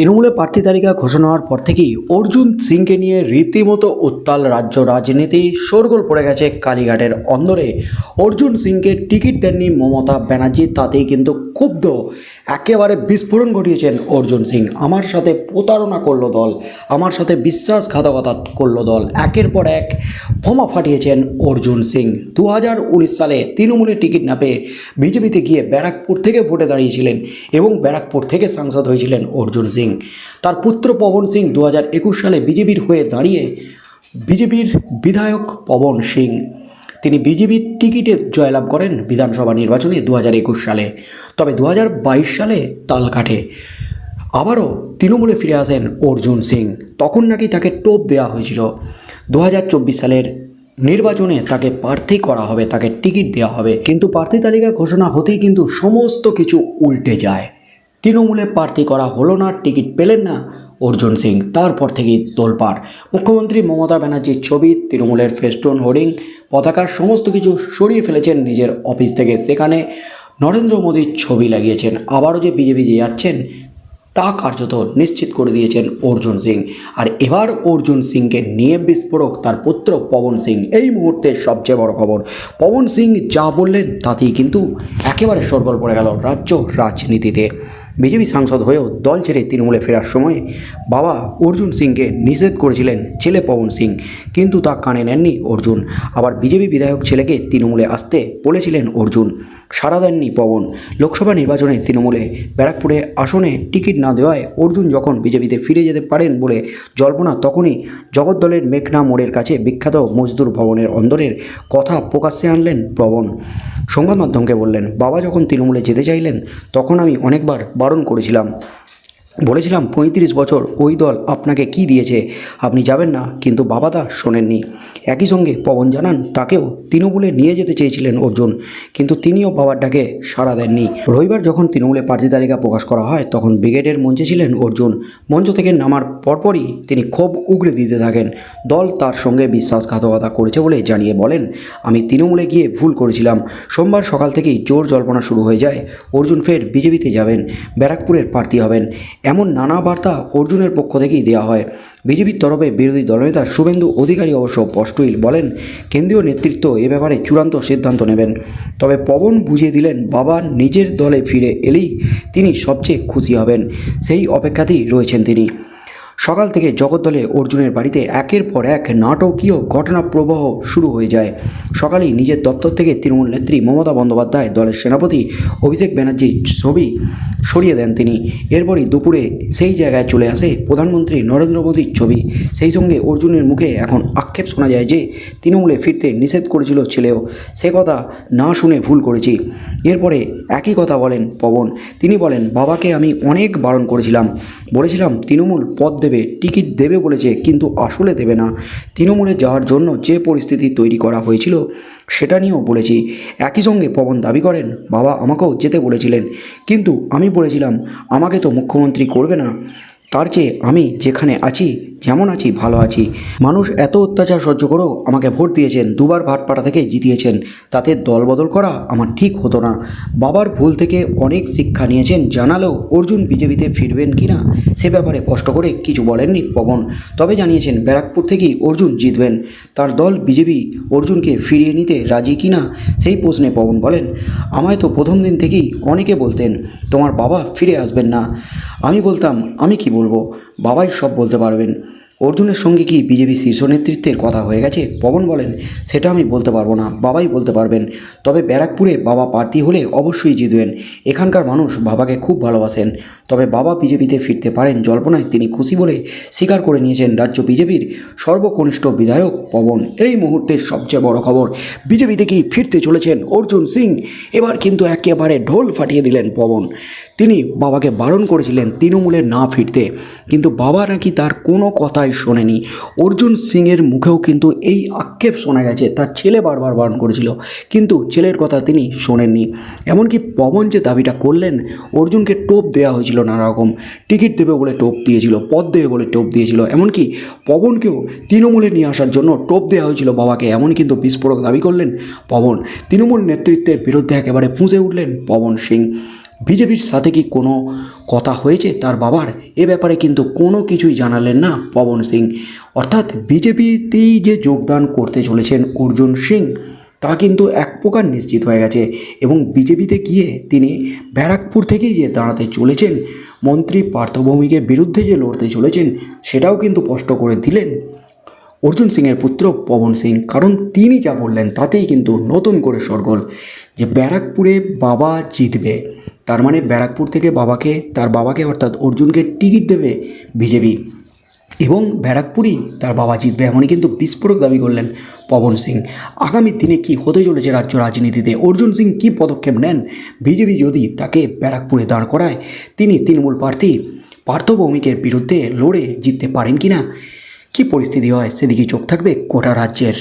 তৃণমূলের প্রার্থী তালিকা ঘোষণা হওয়ার পর থেকেই অর্জুন সিংকে নিয়ে রীতিমতো উত্তাল রাজ্য রাজনীতি শোরগোল পড়ে গেছে কালীঘাটের অন্দরে। অর্জুন সিংকে টিকিট দেননি মমতা ব্যানার্জি, তাতেই কিন্তু ক্ষুব্ধ। একেবারে বিস্ফোরণ ঘটিয়েছেন অর্জুন সিং। আমার সাথে প্রতারণা করল দল, আমার সাথে বিশ্বাসঘাতকতা করল দল, একের পর এক বোমা ফাটিয়েছেন অর্জুন সিং। দু হাজার উনিশ সালে তৃণমূলের টিকিট না পেয়ে বিজেপিতে গিয়ে ব্যারাকপুর থেকে ভোটে দাঁড়িয়েছিলেন এবং ব্যারাকপুর থেকে সাংসদ হয়েছিলেন অর্জুন সিং। তার পুত্র পবন সিং দু হাজার একুশ সালে বিজেপির হয়ে দাঁড়িয়ে বিজেপির বিধায়ক পবন সিং। তিনি বিজেপির টিকিটে জয়লাভ করেন বিধানসভা নির্বাচনে দু হাজার একুশ সালে। তবে দু হাজার বাইশ সালে তাল কাটে। আবারও তৃণমূলে ফিরে আসেন অর্জুন সিং। তখন নাকি তাকে টোপ দেওয়া হয়েছিল। দু হাজার চব্বিশ সালের নির্বাচনে তাকে প্রার্থী করা হবে, তাকে টিকিট দেওয়া হবে। কিন্তু প্রার্থী তালিকা ঘোষণা হতেই কিন্তু সমস্ত কিছু উল্টে যায়। তৃণমূলে প্রার্থী করা হলো না, টিকিট পেলেন না অর্জুন সিং। তারপর থেকেই তোলপাড়। মুখ্যমন্ত্রী মমতা ব্যানার্জির ছবি, তৃণমূলের ফেস্টুন, হোর্ডিং, পতাকা, সমস্ত কিছু সরিয়ে ফেলেছেন নিজের অফিস থেকে। সেখানে নরেন্দ্র মোদীর ছবি লাগিয়েছেন। আবারও যে বিজেপি যে যাচ্ছেন, তা কার্যত নিশ্চিত করে দিয়েছেন অর্জুন সিং। আর এবার অর্জুন সিংকে নিয়ে বিস্ফোরক তার পুত্র পবন সিং। এই মুহূর্তের সবচেয়ে বড় খবর, পবন সিং যা বললেন তাতেই কিন্তু একেবারে সরগোল পড়ে গেল রাজ্য রাজনীতিতে। বিজেপি সাংসদ হয়েও দল ছেড়ে তৃণমূলে ফেরার সময় বাবা অর্জুন সিংকে নিষেধ করেছিলেন ছেলে পবন সিং, কিন্তু তা কানে নেননি অর্জুন। আবার বিজেপি বিধায়ক ছেলেকে তৃণমূলে আসতে বলেছিলেন অর্জুন। সাড়া দেননি পবন। লোকসভা নির্বাচনে তৃণমূলে ব্যারাকপুরে আসনে টিকিট না দেওয়ায় অর্জুন যখন বিজেপিতে ফিরে যেতে পারেন বলে জল্পনা, তখনই জগদ্দলের মেঘনা মোড়ের কাছে বিখ্যাত মজদুর ভবনের অন্দরের কথা প্রকাশ্যে আনলেন পবন। সংবাদ মাধ্যমকে বললেন, বাবা যখন তৃণমূলে যেতে চাইলেন, তখন আমি অনেকবার বারণ করেছিলাম। বলেছিলাম পঁয়ত্রিশ বছর ওই দল আপনাকে কি দিয়েছে? আপনি যাবেন না, কিন্তু বাবা তা শোনেননি। একই সঙ্গে পবন জানান, তাকেও তৃণমূলে নিয়ে যেতে চেয়েছিলেন অর্জুন, কিন্তু তিনিও বাবার ডাকে সাড়া দেননি। রবিবার যখন তৃণমূলে প্রার্থী তালিকা প্রকাশ করা হয়, তখন ব্রিগেডের মঞ্চে ছিলেন অর্জুন। মঞ্চ থেকে নামার পরপরই তিনি ক্ষোভ উগড়ে দিতে থাকেন। দল তার সঙ্গে বিশ্বাসঘাতকতা করেছে বলে জানিয়ে বলেন, আমি তৃণমূলে গিয়ে ভুল করেছিলাম। সোমবার সকাল থেকেই জোর জল্পনা শুরু হয়ে যায়। অর্জুন ফের বিজেপিতে যাবেন, ব্যারাকপুরের প্রার্থী হবেন। এমন নানা বার্তা অর্জুনের পক্ষ থেকেই দেওয়া হয়। বিজেপির তরফে বিরোধী দলনেতা শুভেন্দু অধিকারী অবশ্য স্পষ্টই বলেন, কেন্দ্রীয় নেতৃত্ব এ ব্যাপারে চূড়ান্ত সিদ্ধান্ত নেবেন। তবে পবন বুঝিয়ে দিলেন, বাবা নিজের দলে ফিরে এলেই তিনি সবচেয়ে খুশি হবেন। সেই অপেক্ষাতেই রয়েছেন তিনি। সকাল থেকে জগদ্দলে অর্জুনের বাড়িতে একের পর এক নাটকীয় ঘটনা প্রবাহ শুরু হয়ে যায়। সকালেই নিজের দপ্তর থেকে তৃণমূল নেত্রী মমতা বন্দ্যোপাধ্যায় দলের সেনাপতি অভিষেক ব্যানার্জির ছবি সরিয়ে দেন তিনি। এরপরই দুপুরে সেই জায়গায় চলে আসে প্রধানমন্ত্রী নরেন্দ্র মোদীর ছবি। সেই সঙ্গে অর্জুনের মুখে এখন আক্ষেপ শোনা যায় যে, তৃণমূলে ফিরতে নিষেধ করেছিল ছেলেও। সে কথা না শুনে ভুল করেছি। এরপরে একই কথা বলেন পবন। তিনি বলেন, বাবাকে আমি অনেক বারণ করেছিলাম। বলেছিলাম, তৃণমূল পদ দেবে, টিকিট দেবে বলেছে, কিন্তু আসলে দেবে না। তৃণমূলে যাওয়ার জন্য যে পরিস্থিতি তৈরি করা হয়েছিল, সেটা নিয়েও বলেছি। একই সঙ্গে পবন দাবি করেন, বাবা, আমাকেও যেতে বলেছিলেন। কিন্তু আমি বলেছিলাম, আমাকে তো মুখ্যমন্ত্রী করবে না। তার চেয়ে আমি যেখানে আছি যেমন আছি, ভালো আছি। মানুষ এত অত্যাচার সহ্য করেও আমাকে ভোট দিয়েছেন, দুবার ভাটপাড়া থেকে জিতিয়েছেন। তাতে দলবদল করা আমার ঠিক হতো না। বাবার ভুল থেকে অনেক শিক্ষা নিয়েছেন, জানালেও অর্জুন বিজেপিতে ফিরবেন কি না সে ব্যাপারে স্পষ্ট করে কিছু বলেননি পবন। তবে জানিয়েছেন, ব্যারাকপুর থেকেই অর্জুন জিতবেন। তার দল বিজেপি অর্জুনকে ফিরিয়ে নিতে রাজি কি না সেই প্রশ্নে পবন বলেন, আমায় তো প্রথম দিন থেকেই অনেকে বলতেন, তোমার বাবা ফিরে আসবেন না। আমি বলতাম, আমি কি বলব? বাবাই সব বলতে পারবেন। অর্জুনের সঙ্গে কি বিজেপি শীর্ষ নেতৃত্বের কথা হয়ে গেছে? পবন বলেন, সেটা আমি বলতে পারব না। বাবাই বলতে পারবেন। তবে ব্যারাকপুরে বাবা প্রার্থী হলে অবশ্যই জিতবেন। এখানকার মানুষ বাবাকে খুব ভালোবাসেন। তবে বাবা বিজেপিতে ফিরতে পারেন জল্পনায় তিনি খুশি বলে স্বীকার করে নিয়েছেন রাজ্য বিজেপির সর্বকনিষ্ঠ বিধায়ক পবন। এই মুহূর্তের সবচেয়ে বড় খবর, বিজেপি থেকেই ফিরতে চলেছেন অর্জুন সিং। এবার কিন্তু একেবারে ঢোল ফাটিয়ে দিলেন পবন। তিনি বাবাকে বারণ করেছিলেন তৃণমূলে না ফিরতে। কিন্তু বাবা নাকি তার কোনো কথাই শোনেনি। অর্জুন সিংয়ের মুখেও কিন্তু এই আক্ষেপ শোনা গেছে। তার ছেলে বারবার বারণ করেছিল, কিন্তু ছেলের কথা তিনি শোনেননি। এমনকি পবন যে দাবিটা করলেন, অর্জুনকে টোপ দেওয়া হয়েছিল নানা রকম টিকিট দেবে বলে টোপ দিয়েছিল, পদ দেবে বলে টোপ দিয়েছিল। এমনকি পবনকেও তৃণমূলে নিয়ে আসার জন্য টোপ দেওয়া হয়েছিল বাবাকে। এমন কিন্তু বিস্ফোরক দাবি করলেন পবন। তৃণমূল নেতৃত্বের বিরুদ্ধে একেবারে ফুঁসে উঠলেন পবন সিং। বিজেপির সাথে কি কোনো কথা হয়েছে? তার বাবার? এ ব্যাপারে কিন্তু কোনো কিছুই জানালেন না পবন সিং। অর্থাৎ বিজেপিতেই যে যোগদান করতে চলেছেন অর্জুন সিং, তা কিন্তু এক প্রকার নিশ্চিত হয়ে গেছে। এবং বিজেপিতে গিয়ে তিনি ব্যারাকপুর থেকেই যে দাঁড়াতে চলেছেন, মন্ত্রী পার্থভৌমিকের বিরুদ্ধে যে লড়তে চলেছেন, সেটাও কিন্তু স্পষ্ট করে দিলেন। অর্জুন সিংয়ের পুত্র পবন সিং। কারণ তিনি যা বললেন, তাতেই কিন্তু নতুন করে সরগোল যে ব্যারাকপুরে বাবা জিতবে। তার মানে ব্যারাকপুর থেকে বাবাকে, তার বাবাকে অর্থাৎ অর্জুনকে টিকিট দেবে বিজেপি। এবং ব্যারাকপুরই তার বাবা জিতবে এমনই কিন্তু বিস্ফোরক দাবি করলেন পবন সিং। আগামী দিনে কি হতে চলেছে রাজ্য রাজনীতিতে? অর্জুন সিং কী পদক্ষেপ নেন? বিজেপি যদি তাকে ব্যারাকপুরে দাঁড় করায়, তিনি তৃণমূল প্রার্থী, পার্থ ভৌমিকের বিরুদ্ধে লড়ে জিততে পারেন কি না কী পরিস্থিতি হয়? সেদিকে চোখ থাকবে গোটা রাজ্যের